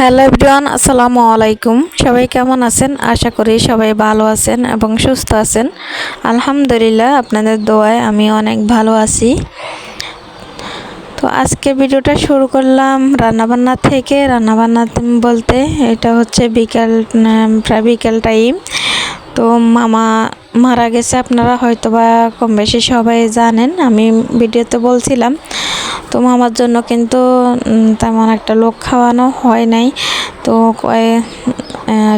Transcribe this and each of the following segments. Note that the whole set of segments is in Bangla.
হ্যালো এভরিওয়ান, আসসালামু আলাইকুম। সবাই কেমন আছেন? আশা করি সবাই ভালো আছেন এবং সুস্থ আছেন। আলহামদুলিল্লাহ, আপনাদের দোয়ায় আমি অনেক ভালো আছি। তো আজকে ভিডিওটা শুরু করলাম রান্নাবান্না থেকে। রান্নাবান্না বলতে এটা হচ্ছে বিকেল প্রায় বিকেল টাইম তো মামা মারা গেছে, আপনারা হয়তো বা কম বেশি সবাই জানেন, আমি ভিডিওতে বলছিলাম। তো মামার জন্য কিন্তু তেমন একটা লোক খাওয়ানো হয় নাই। তো কয়ে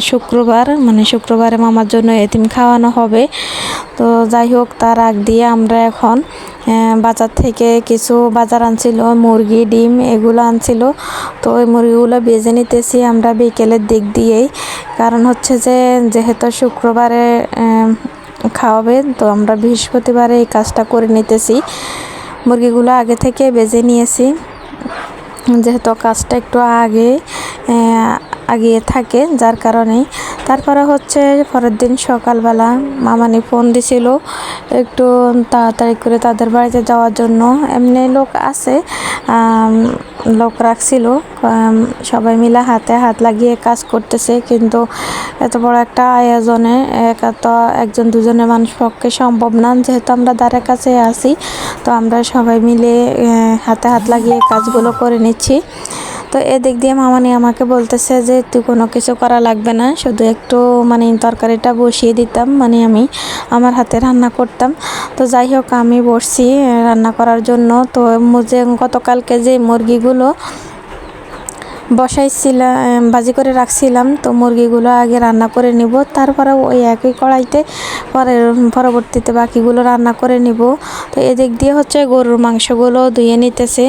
শুক্রবার মানে শুক্রবারে মামার জন্য এতিম খাওয়ানো হবে। তো যাই হোক, তার আগ দিয়ে আমরা এখন বাজার থেকে কিছু বাজার আনছিল, মুরগি, ডিম এগুলো আনছিল। তো ওই মুরগিগুলো বেজে নিতেছি আমরা বিকেলের দিক দিয়েই। কারণ হচ্ছে যে, যেহেতু শুক্রবারে খাওয়াবে, তো আমরা বৃহস্পতিবারে এই কাজটা করে নিতেছি। মুরগিগুলো আগে থেকে বেজে নিয়েছি। যেহেতু কাজটা একটু আগে আগিয়ে থাকে, যার কারণে তারপরে হচ্ছে পরের দিন সকালবেলা। মামানি ফোন দিছিল একটু তাড়াতাড়ি করে তাদের বাড়িতে যাওয়ার জন্য। এমনি লোক আছে লোক রাখছিল। সবাই মিলে হাতে হাত লাগিয়ে কাজ করতেছে, কিন্তু এত বড় একটা আয়োজনে একা তো একজন দুজনের মানুষ পক্ষে সম্ভব না। যেহেতু আমরা দ্বারের কাছে আছি, তো আমরা সবাই মিলে হাতে হাত লাগিয়ে কাজগুলো করে নিচ্ছি। তো এদিক দিয়ে মামানি আমাকে বলতেছে যে, তুই কোনো কিছু করা লাগবে না। শুধু একটু মানে তরকারিটা বসিয়ে দিতাম। মানে আমি আমার হাতে রান্না করতাম। তো যাই হোক, আমি বসছি রান্না করার জন্য। তো যে গতকালকে যে মুরগিগুলো বসাইছিলাম, বাজি করে রাখছিলাম, তো মুরগিগুলো আগে রান্না করে নিব, তারপরে ওই একই কড়াইতে পরে, পরবর্তীতে বাকিগুলো রান্না করে নিব। তো এদিক দিয়ে হচ্ছে গরুর মাংসগুলো ধুয়ে নিতেছে।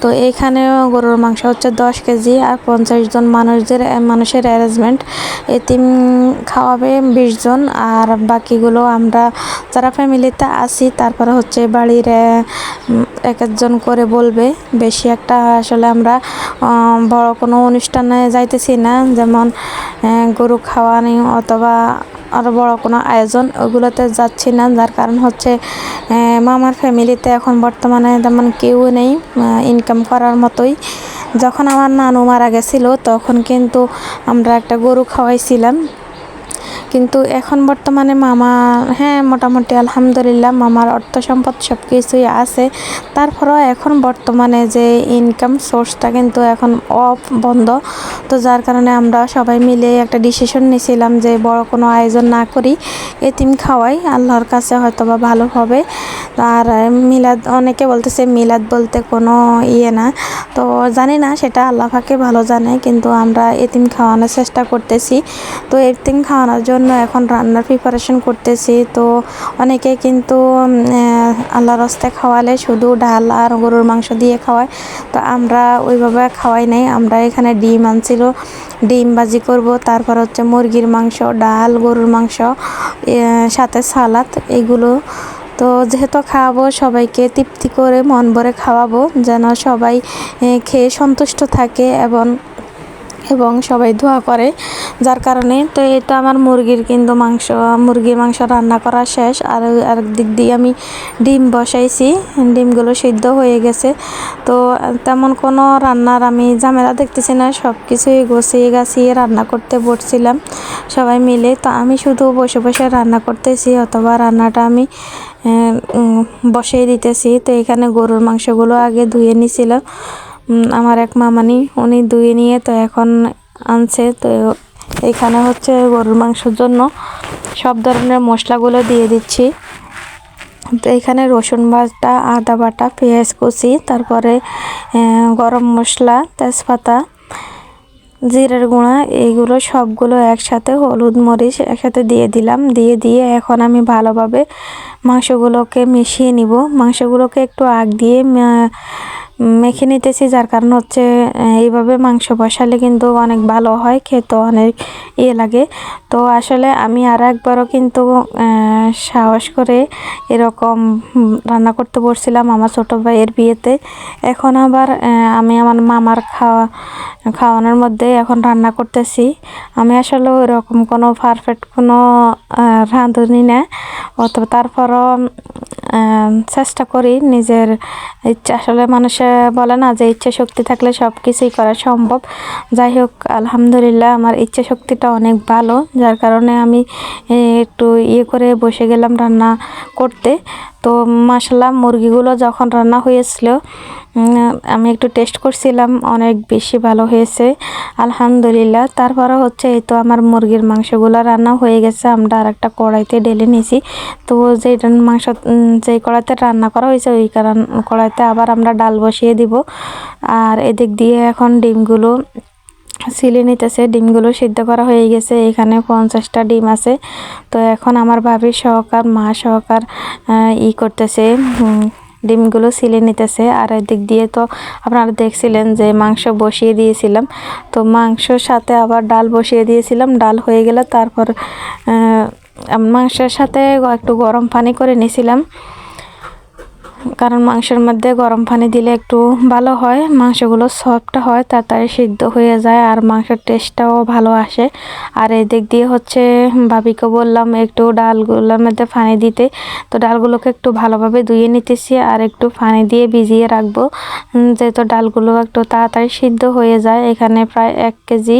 তো এখানে গরুর মাংস হচ্ছে দশ কেজি আর পঞ্চাশ জন মানুষদের, মানুষের অ্যারেঞ্জমেন্ট এতিম খাওয়াবে বিশ জন, আর বাকিগুলো আমরা যারা ফ্যামিলিতে আছি, তারপরে হচ্ছে বাড়ির এক একজন করে বলবে। বেশি একটা আসলে আমরা বড় কোনো অনুষ্ঠানে যাইতেছি না। যেমন গরু খাওয়ানি অথবা আরও বড় কোনো আয়োজন, ওগুলোতে যাচ্ছি না। যার কারণ হচ্ছে মামার ফ্যামিলিতে এখন বর্তমানে তেমন কেউ নেই ইনকাম করার মতোই। যখন আমার নানু মারা গেছিল, তখন কিন্তু আমরা একটা গরু খাওয়াইছিলাম। কিন্তু এখন বর্তমানে মামা হ্যাঁ মোটামুটি আলহামদুলিল্লাহ মামার অর্থ সম্পদ সব কিছুই আছে। তারপরেও এখন বর্তমানে যে ইনকাম সোর্সটা কিন্তু এখন অফ বন্ধ তো যার কারণে আমরা সবাই মিলে একটা ডিসিশন নিয়েছিলাম যে বড় কোনো আয়োজন না করি, এতিম খাওয়াই, আল্লাহর কাছে হয়তো বা ভালো হবে। আর মিলাদ, অনেকে বলতেছে মিলাদ বলতে কোনো ইয়ে না। তো জানি না, সেটা আল্লাহ ভালো জানে, কিন্তু আমরা এতিম খাওয়ানোর চেষ্টা করতেছি। তো এতিম খাওয়ানোর জন্য এখন রান্নার প্রিপারেশন করতেছি। তো অনেকে কিন্তু আহ, রস্তে খাওয়ালে শুধু ডাল আর গরুর মাংস দিয়ে খাওয়ায়। তো আমরা ওইভাবে খাওয়াই নাই। আমরা এখানে ডিম আনছিল। ডিম ভাজি করব। তারপর হচ্ছে মুরগির মাংস ডাল গরুর মাংস সাথে সালাদ এগুলো। তো যেহেতু খাওয়াবো সবাইকে তৃপ্তি করে মন ভরে খাওয়াবো যেন সবাই খেয়ে সন্তুষ্ট থাকে এবং এবং সবাই ধোয়া করে, যার কারণে তো এটা আমার মুরগির কিন্তু মাংস, মুরগির মাংস রান্না করা শেষ। আর আরেক দিক দিয়ে আমি ডিম বসাইছি, ডিমগুলো সিদ্ধ হয়ে গেছে। তো তেমন কোনো রান্নার আমি ঝামেলা দেখতেছি না সব কিছুই গুছিয়ে গাছিয়ে রান্না করতে বসছিলাম সবাই মিলে। তো আমি শুধু বসে বসে রান্না করতেছি, অথবা রান্নাটা আমি বসিয়ে দিতেছি। তো এখানে গরুর মাংসগুলো আগে ধুয়ে নিছিলাম। আমার এক মামানি, উনি ধুয়ে নিয়ে তো এখন আনছে। তো এখানে হচ্ছে গরুর মাংসের জন্য সব ধরনের মশলাগুলো দিয়ে দিচ্ছি। তো এখানে রসুন বাটা, আদা বাটা, পেঁয়াজ কুচি, তারপরে গরম মশলা, তেজপাতা, জিরের গুঁড়া, এইগুলো সবগুলো একসাথে হলুদ মরিচ একসাথে দিয়ে দিলাম। দিয়ে দিয়ে এখন আমি ভালোভাবে মাংসগুলোকে মিশিয়ে নিব। মাংসগুলোকে একটু আগ দিয়ে মেখে নিতেছি, যার কারণ হচ্ছে এইভাবে মাংস বসালে কিন্তু অনেক ভালো হয়, খেতে অনেক ইয়ে লাগে। তো আসলে আমি আর একবারও কিন্তু সাহস করে এরকম রান্না করতে বসছিলাম আমার ছোটো ভাইয়ের বিয়েতে। এখন আবার আমি আমার মামার খাওয়া, খাওয়ানোর মধ্যে এখন রান্না করতেছি। আমি আসলে ওইরকম কোনো পারফেক্ট কোনো রাঁধুনি না। অথবা তারপরও চেষ্টা করি নিজের ইচ্ছা। আসলে মানুষে বলে না যে ইচ্ছা শক্তি থাকলে সব কিছুই করা সম্ভব। যাই হোক, আলহামদুলিল্লাহ আমার ইচ্ছা শক্তিটা অনেক ভালো। যার কারণে আমি একটু ইয়ে করে বসে গেলাম রান্না করতে। তো মাসাল্লাহ মুরগিগুলো যখন রান্না হয়েছিল আমি একটু টেস্ট করছিলাম, অনেক বেশি ভালো হয়েছে। আলহামদুলিল্লাহ তারপরে হচ্ছে এই তো আমার মুরগির মাংসগুলো রান্না হয়ে গেছে, আমরা আর একটা কড়াইতে ঢেলে নিয়েছি তো যেই মাংস যেই কড়াইতে রান্না করা হয়েছে, ওই কারণ- কড়াইতে আবার আমরা ডাল বসিয়ে দিব। আর এদিক দিয়ে এখন ডিমগুলো সিলে নিতেছে, ডিমগুলো সিদ্ধ করা হয়ে গেছে, এখানে পঞ্চাশটা ডিম আছে। তো এখন আমার ভাবি সহকার, মা সহকার ই করতেছে ডিমগুলো সিলে নিতেছে। আর এদিক দিয়ে তো আপনারা দেখছিলেন যে মাংস বসিয়ে দিয়েছিলাম। তো মাংসর সাথে আবার ডাল বসিয়ে দিয়েছিলাম। ডাল হয়ে গেলে তারপর মাংসের সাথে একটু গরম পানি করে নিয়েছিলাম কারণ মাংসের মধ্যে গরম পানি দিলে একটু ভালো হয়, মাংসগুলো সফট হয়, তাড়াতাড়ি সিদ্ধ হয়ে যায় আর মাংসের টেস্টটাও ভালো আসে। আর এদিক দিয়ে হচ্ছে ভাবিকে বললাম একটু ডালগুলোর মধ্যে পানি দিতে। তো ডালগুলোকে একটু ভালোভাবে ধুয়ে নিতেছি আর একটু পানি দিয়ে ভিজিয়ে রাখব। যেহেতু ডালগুলো একটু তাড়াতাড়ি সিদ্ধ হয়ে যায়, এখানে প্রায় এক কেজি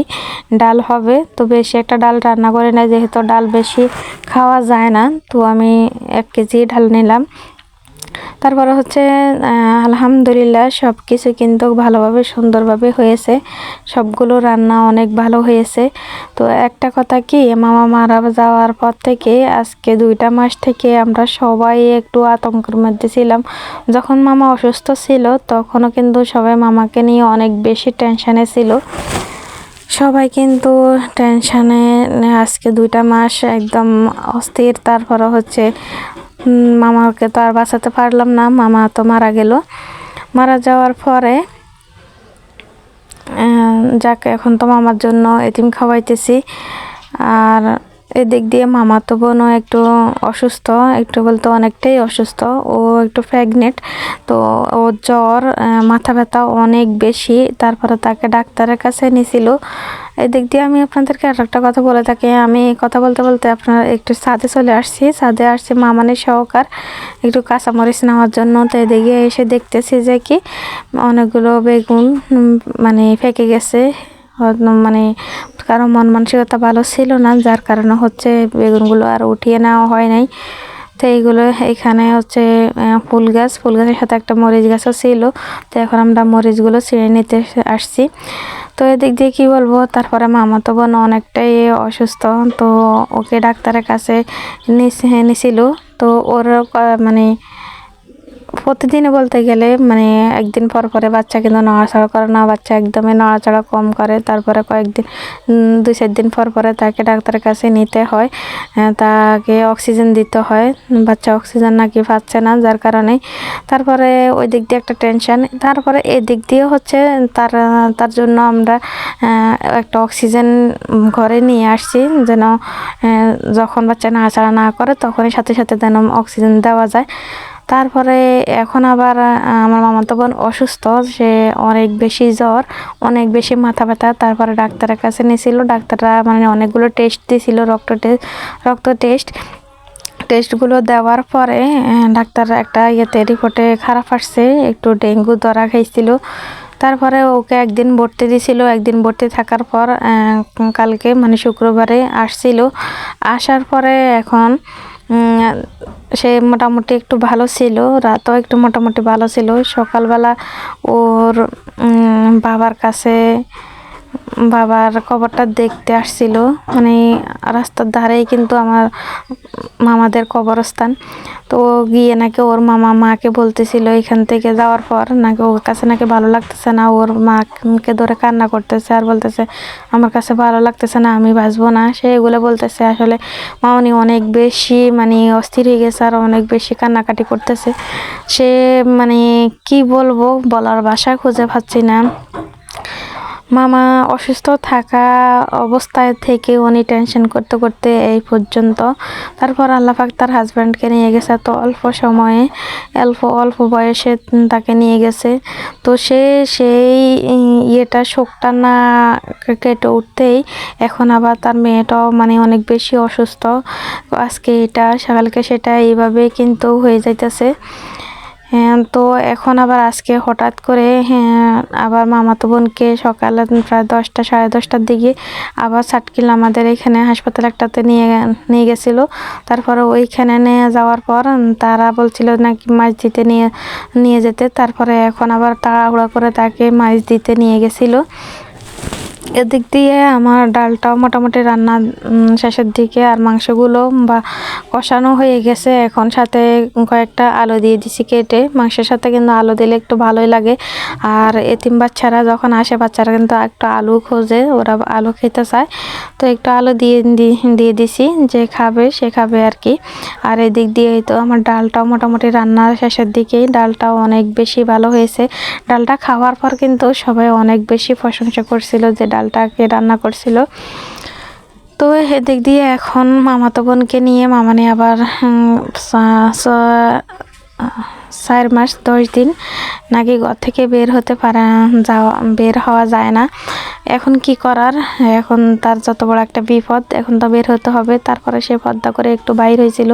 ডাল হবে। তো বেশি একটা ডাল রান্না করে না যেহেতু ডাল বেশি খাওয়া যায় না, তো আমি এক কেজি ডাল নিলাম। তারপরে হচ্ছে আলহামদুলিল্লাহ সব কিছু কিন্তু ভালোভাবে, সুন্দরভাবে হয়েছে। সবগুলো রান্না অনেক ভালো হয়েছে। তো একটা কথা কি, মামা মারা যাওয়ার পর থেকে আজকে দুইটা মাস থেকে আমরা সবাই একটু আতঙ্কের মধ্যে ছিলাম। যখন মামা অসুস্থ ছিল, তখনও কিন্তু সবাই মামাকে নিয়ে অনেক বেশি টেনশানে ছিল। সবাই কিন্তু টেনশানে, আজকে দুইটা মাস একদম অস্থির। তারপরে হচ্ছে মামাকে তো আর বাঁচাতে পারলাম না, মামা তো মারা গেল। মারা যাওয়ার পরে যাকে এখন তো মামার জন্য এতিম খাওয়াইতেছি, আর এদিক দিয়ে মামা তো বোনও একটু অসুস্থ, একটু বলতে অনেকটাই অসুস্থ, ও একটু প্রেগনেন্ট তো ওর জ্বর মাথা ব্যথা অনেক বেশি, তারপরে তাকে ডাক্তারের কাছে নিয়েছিল এদিক দিয়ে আমি আপনাদেরকে আর একটা কথা বলে থাকি, আমি কথা বলতে বলতে আপনার একটু ছাদে চলে আসছি, ছাদে আসছি মামানের সহকার, একটু কাঁচামরিচ নেওয়ার জন্য, তো এদিকে এসে দেখতেছি যে কি, অনেকগুলো বেগুন মানে ফেকে গেছে। মানে কারও মন মানসিকতা ভালো ছিল না, যার কারণে হচ্ছে বেগুনগুলো আর উঠিয়ে নেওয়া হয় নাই। তো এইগুলো এখানে হচ্ছে ফুল গাছ, ফুল গাছের সাথে একটা মরিচ গাছও ছিল। তো এখন আমরা মরিচগুলো ছিঁড়ে নিতে আসছি। তো এদিক দিয়ে কী বলব, তারপরে মামাতো বোন অনেকটাই অসুস্থ, তো ওকে ডাক্তারের কাছে নিছিল। তো ওর মানে প্রতিদিনে বলতে গেলে মানে একদিন পর পরে বাচ্চা কিন্তু নড়াচড়া করে না, বাচ্চা একদমই নড়াচড়া কম করে। তারপরে কয়েকদিন দুই চার দিন পর পরে তাকে ডাক্তারের কাছে নিতে হয়। তাকে অক্সিজেন দিতে হয়। বাচ্চা অক্সিজেন নাকি পাচ্ছে না, যার কারণে। তারপরে ওই দিক দিয়ে একটা টেনশন। তারপরে এই দিক দিয়ে হচ্ছে তার তার জন্য আমরা একটা অক্সিজেন ঘরে নিয়ে আসছি, যেন যখন বাচ্চা নাড়াচাড়া না করে, তখনই সাথে সাথে যেন অক্সিজেন দেওয়া যায়। তারপরে এখন আবার আমার মামাতো বোন অসুস্থ, সে অনেক বেশি জ্বর, অনেক বেশি মাথা ব্যথা। তারপরে ডাক্তারের কাছে নিয়েছিল, ডাক্তাররা মানে অনেকগুলো টেস্ট দিয়েছিল রক্ত টেস্ট রক্ত টেস্ট টেস্টগুলো দেওয়ার পরে ডাক্তার একটা ইয়েতে রিপোর্টে খারাপ আসছে, একটু ডেঙ্গু ধরা খাইছিল। তারপরে ওকে একদিন ভর্তি দিয়েছিল একদিন ভর্তি থাকার পর কালকে মানে শুক্রবারে আসছিল। আসার পরে এখন সে মোটামুটি একটু ভালো ছিল রাতও একটু মোটামুটি ভালো ছিল। সকালবেলা ওর বাবার কাছে বাবার কবরটা দেখতে আসছিল। মানে রাস্তার ধারেই কিন্তু আমার মামাদের কবরস্থান। তো গিয়ে নাকি ওর মামা মাকে বলতেছিল এখান থেকে যাওয়ার পর নাকি ওর কাছে নাকি ভালো লাগতেছে না, ওর মাকে ধরে কান্না করতেছে আর বলতেছে, আমার কাছে ভালো লাগতেছে না, আমি বাঁচবো না। সে এগুলো বলতেছে। আসলে মামনি অনেক বেশি মানে অস্থির হয়ে গেছে আর অনেক বেশি কান্নাকাটি করতেছে। সে মানে কি বলব বলার ভাষা খুঁজে পাচ্ছি না। মামা অসুস্থ থাকা অবস্থায় থেকে উনি টেনশন করতে করতে এই পর্যন্ত। তারপর আল্লাপাক তার হাজব্যান্ডকে নিয়ে গেছে। তো অল্প সময়ে, অল্প অল্প বয়সে তাকে নিয়ে গেছে। তো সে সেই ইয়েটা শোকটা না কেটে উঠতেই এখন আবার তার মেয়েটাও মানে অনেক বেশি অসুস্থ। আজকে এটা, সকালকে সেটা এইভাবে কিন্তু হয়ে যাইতেছে। হ্যাঁ তো এখন আবার আজকে হঠাৎ করে হ্যাঁ আবার মামাতো বোনকে সকালে প্রায় দশটা, সাড়ে দশটার দিকে আবার সাটকিল আমাদের এখানে হাসপাতাল একটাতে নিয়ে নিয়ে গেছিল। তারপরে ওইখানে নিয়ে যাওয়ার পর, তারা বলছিল নাকি মাছ দিতে নিয়ে নিয়ে যেতে। তারপরে এখন আবার তাড়াহুড়া করে তাকে মাছ দিতে নিয়ে গেছিল। এদিক দিয়ে আমার ডালটাও মোটামুটি রান্না শেষের দিকে আর মাংসগুলো বা কষানো হয়ে গেছে। এখন সাথে কয়েকটা আলু দিয়ে দিছি কেটে। মাংসের সাথে কিন্তু আলু দিলে একটু ভালোই লাগে। আর এতিম বাচ্চারা যখন আসে, বাচ্চারা কিন্তু একটু আলু খোঁজে। ওরা আলু খেতে চায়। তো একটু আলু দিয়ে দিয়ে দিছি। যে খাবে, সে খাবে আর কি। আর এদিক দিয়ে তো আমার ডালটাও মোটামুটি রান্নার শেষের দিকেই ডালটাও অনেক বেশি ভালো হয়েছে। ডালটা খাওয়ার পর কিন্তু সবাই অনেক বেশি প্রশংসা করছিল যে ডালটাকে রান্না করছিল। তো এদিক দিয়ে এখন মামাতো বোনকে নিয়ে মামানি আবার চার মাস, দশ দিন নাকি ঘর থেকে বের হতে পারে, যাওয়া, বের হওয়া যায় না। এখন কি করার? এখন তার যত বড় একটা বিপদ, এখন তো বের হতে হবে। তারপরে সে পদ্মা করে একটু বাইর হয়েছিল।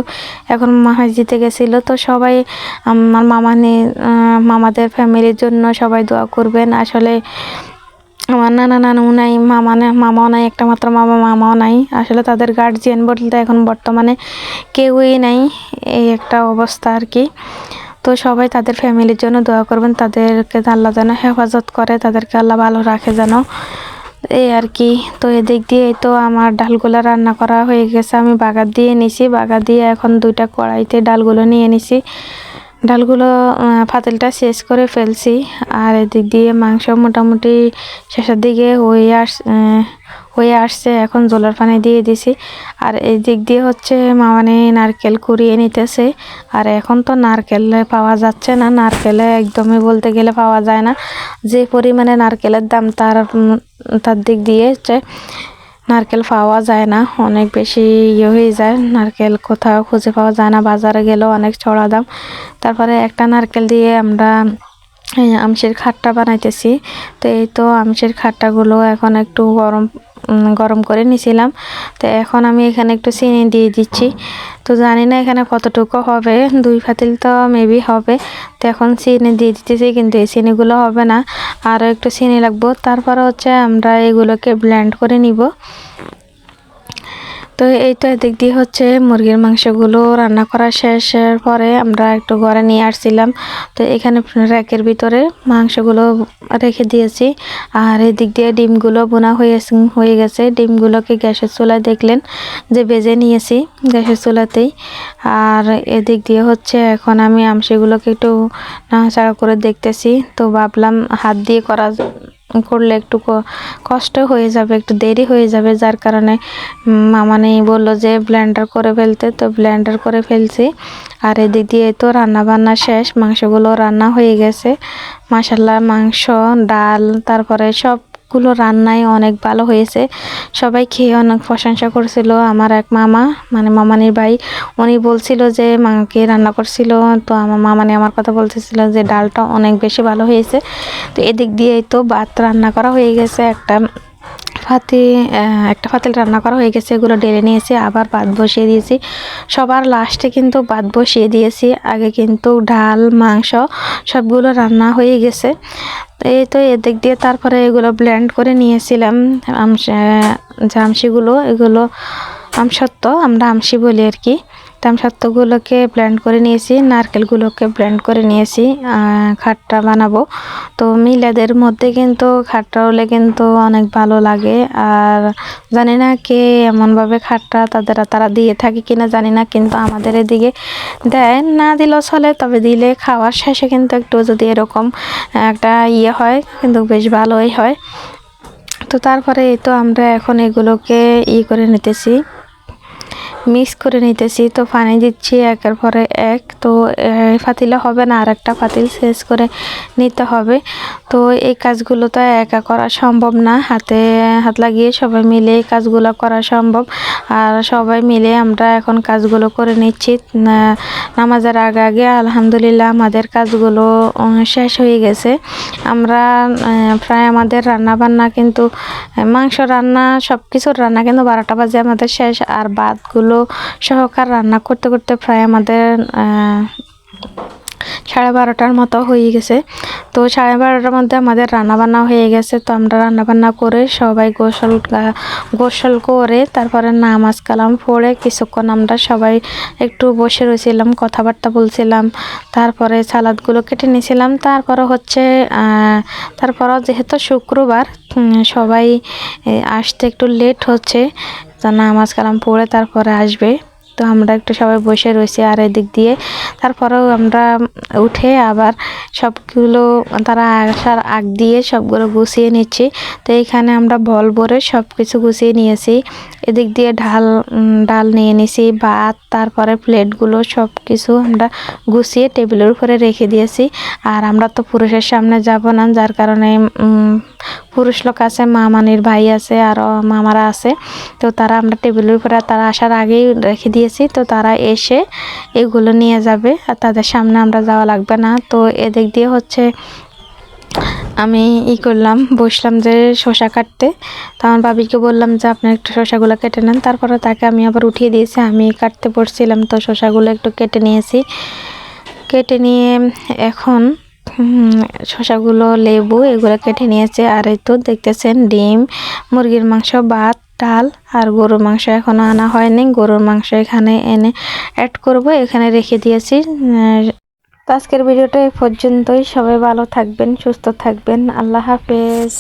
এখন জিতে গেছিল। তো সবাই, আমার মামা মামাদের ফ্যামিলির জন্য সবাই দোয়া করবেন। আসলে আমার নানা নানু নাই, মামা মামাও নাই একটা মাত্র মামা, মামাও নাই। আসলে তাদের গার্জিয়ান বলতে এখন বর্তমানে কেউই নাই, এই একটা অবস্থা আর কি। তো সবাই তাদের ফ্যামিলির জন্য দোয়া করবেন, তাদেরকে আল্লাহ যেন হেফাজত করে, তাদেরকে আল্লাহ ভালো রাখে যেন। এই আর কি, তো এদিক দিয়ে তো আমার ডালগুলো রান্না করা হয়ে গেছে, আমি বাগার দিয়ে নিছি বাগা দিয়ে এখন দুইটা কড়াইতে ডালগুলো নিয়ে নিছি ডালগুলো ফাতেলটা শেষ করে ফেলছি। আর এদিক দিয়ে মাংস মোটামুটি শেষের দিকে হয়ে আস হয়ে আসছে। এখন জলের পানি দিয়ে দিছি। আর এই দিক দিয়ে হচ্ছে মামানে নারকেল কুড়িয়ে নিতেছে। আর এখন তো নারকেল পাওয়া যাচ্ছে না। নারকেলে একদমই বলতে গেলে পাওয়া যায় না। যে পরিমাণে নারকেলের দাম তার তার দিক দিয়ে হচ্ছে নারকেল পাওয়া যায় না, অনেক বেশি ইয়ে হয়ে যায়। নারকেল কোথাও খুঁজে পাওয়া যায় না, বাজারে গেলেও অনেক চড়া দাম। তারপরে একটা নারকেল দিয়ে আমরা আমসের খাট্টা বানাইতেছি। তো এই তো আমসের খাট্টাগুলো এখন একটু গরম গরম করে নিয়েছিলাম তো এখন আমি এখানে একটু চিনি দিয়ে দিচ্ছি। তো জানি না এখানে কতটুকু হবে, দুই ফাতিল তো মেবি হবে। তো এখন চিনি দিয়ে দিতেছি, কিন্তু এই চিনিগুলো হবে না। আরও একটু চিনি লাগবো। তারপর হচ্ছে আমরা এগুলোকে ব্ল্যান্ড করে নিব। তো এই তো এদিক দিয়ে হচ্ছে মুরগির মাংসগুলো রান্না করা শেষের পরে আমরা একটু ঘরে নিয়ে আসছিলাম। তো এখানে র্যাকের ভিতরে মাংসগুলো রেখে দিয়েছি। আর এদিক দিয়ে ডিমগুলো বোনা হয়ে হয়ে গেছে। ডিমগুলোকে গ্যাসের চুলায় দেখলেন যে বেজে নিয়েছি গ্যাসের চুলাতেই। আর এদিক দিয়ে হচ্ছে এখন আমি আমসিগুলোকে একটু নাড়াচাড়া করে দেখতেছি। তো ভাবলাম হাত দিয়ে করা করলে একটু কষ্ট হয়ে যাবে, একটু দেরি হয়ে যাবে। যার কারণে মামানি বলল যে ব্লেন্ডার করে ফেলতে। তো ব্লেন্ডার করে ফেলছি। আর এদিক দিয়ে তো রান্না বান্না শেষ, মাংসগুলো রান্না হয়ে গেছে। মাসাল্লাহ মাংস, ডাল, তারপরে সব গুলো রান্নাই অনেক ভালো হয়েছে। সবাই খেয়ে অনেক প্রশংসা করছিল আমার এক মামা মানে মামানির ভাই। উনি বলছিল যে, মাকে রান্না করছিল। তো আমার মামানি আমার কথা বলতেছিল যে, ডালটা অনেক বেশি ভালো হয়েছে। তো এদিক দিয়েই তো ভাত রান্না করা হয়ে গেছে একটা। ফাতে একটা ফাতেল রান্না করা হয়ে গেছে, এগুলো ডেলে নিয়েছি, আবার ভাত বসিয়ে দিয়েছি। সবার লাস্টে কিন্তু ভাত বসিয়ে দিয়েছি, আগে কিন্তু ডাল, মাংস সবগুলো রান্না হয়ে গেছে। এই তো এদিক দিয়ে তারপরে এগুলো ব্লেন্ড করে নিয়েছিলাম জামসিগুলো এগুলো আমসত্ত্ব, আমরা আমসি বলি আর কি। তামসত্ত্বগুলোকে ব্লেন্ড করে নিয়েছি, নারকেলগুলোকে ব্লেন্ড করে নিয়েছি খাটটা বানাবো। তো মিলাদের মধ্যে কিন্তু খাটটা হলে কিন্তু অনেক ভালো লাগে। আর জানি না কে এমনভাবে খাটটা তাদের তারা দিয়ে থাকে কিনা জানি না, কিন্তু আমাদের এদিকে দেয়। না দিলেও চলে, তবে দিলে খাওয়ার শেষে কিন্তু একটু যদি এরকম একটা ইয়ে হয়, কিন্তু বেশ ভালোই হয়। তো তারপরে এই তো আমরা এখন এগুলোকে ই করে নিতেছি। মিক্স করে নিতেছি। তো পানি দিচ্ছি একের পরে এক। তো ফাতিলে হবে না আর একটা ফাতিল শেষ করে নিতে হবে। তো, এই কাজগুলো তো একা করা সম্ভব না। হাতে হাত লাগিয়ে সবাই মিলে এই কাজগুলো করা সম্ভব। আর সবাই মিলে আমরা এখন কাজগুলো করে নিচ্ছি। নামাজের আগে আগে আলহামদুলিল্লাহ আমাদের কাজগুলো শেষ হয়ে গেছে। আমরা প্রায় আমাদের রান্না বান্না কিন্তু মাংস রান্না সব কিছুর রান্না কিন্তু বারোটা বাজে আমাদের শেষ। আর ভাতগুলো সহকার রান্না করতে করতে প্রায় আমাদের সাড়ে বারোটার মতো হয়ে গেছে। তো সাড়ে বারোটার মধ্যে আমাদের রান্না বান্না হয়ে গেছে। তো আমরা রান্না বান্না করে সবাই গোসল গোসল করে তারপরে নামাজ কালাম পড়ে কিছুক্ষণ আমরা সবাই একটু বসে রয়েছিলাম, কথাবার্তা বলছিলাম, তারপরে সালাদগুলো কেটে নিয়েছিলাম। তারপরে হচ্ছে তারপরও যেহেতু শুক্রবার সবাই আসতে একটু লেট হচ্ছে নামাজ কালাম পড়ে তারপরে আসবে। তো আমরা একটু সবাই বসে রয়েছি আর এদিক দিয়ে। তারপরেও আমরা উঠে আবার সবগুলো, তারা আসার আগ দিয়ে সবগুলো গুছিয়ে নিচ্ছি। তো এইখানে আমরা বল ভরে সব কিছু গুছিয়ে নিয়েছি। এদিক দিয়ে ঢাল ডাল নিয়ে নিয়েছি ভাত, তারপরে প্লেটগুলো সব কিছু আমরা গুছিয়ে টেবিলের উপরে রেখে দিয়েছি। আর আমরা তো পুরুষের সামনে যাব না, যার কারণে পুরুষ লোক আছে, মামানির ভাই আছে, আর মামারা আছে। তো তারা আমরা টেবিলের উপরে, তারা আসার আগেই রেখে দিয়েছি। তো তারা এসে এগুলো নিয়ে যাবে আর তাদের সামনে আমরা যাওয়া লাগবে না। তো এদিক দিয়ে হচ্ছে আমি ই করলাম, বসলাম যে শসা কাটতে। তো আমার বাবিকে বললাম যে, আপনি একটু শসাগুলো কেটে নেন। তারপরে তাকে আমি আবার উঠিয়ে দিয়েছি। আমি কাটতে পড়ছিলাম তো শসাগুলো একটু কেটে নিয়েছি। কেটে নিয়ে এখন উম, শসাগুলো লেবু এগুলো কেটে নিয়েছে। আর এই তো দেখতেছেন ডিম মুরগির মাংস ভাত ডাল আর গরুর মাংস এখনও আনা হয়নি। গরুর মাংস এখানে এনে অ্যাড করব এখানে রেখে দিয়েছি। তো আজকের ভিডিওটা এই পর্যন্তই। সবাই ভালো থাকবেন সুস্থ থাকবেন। আল্লাহ হাফেজ।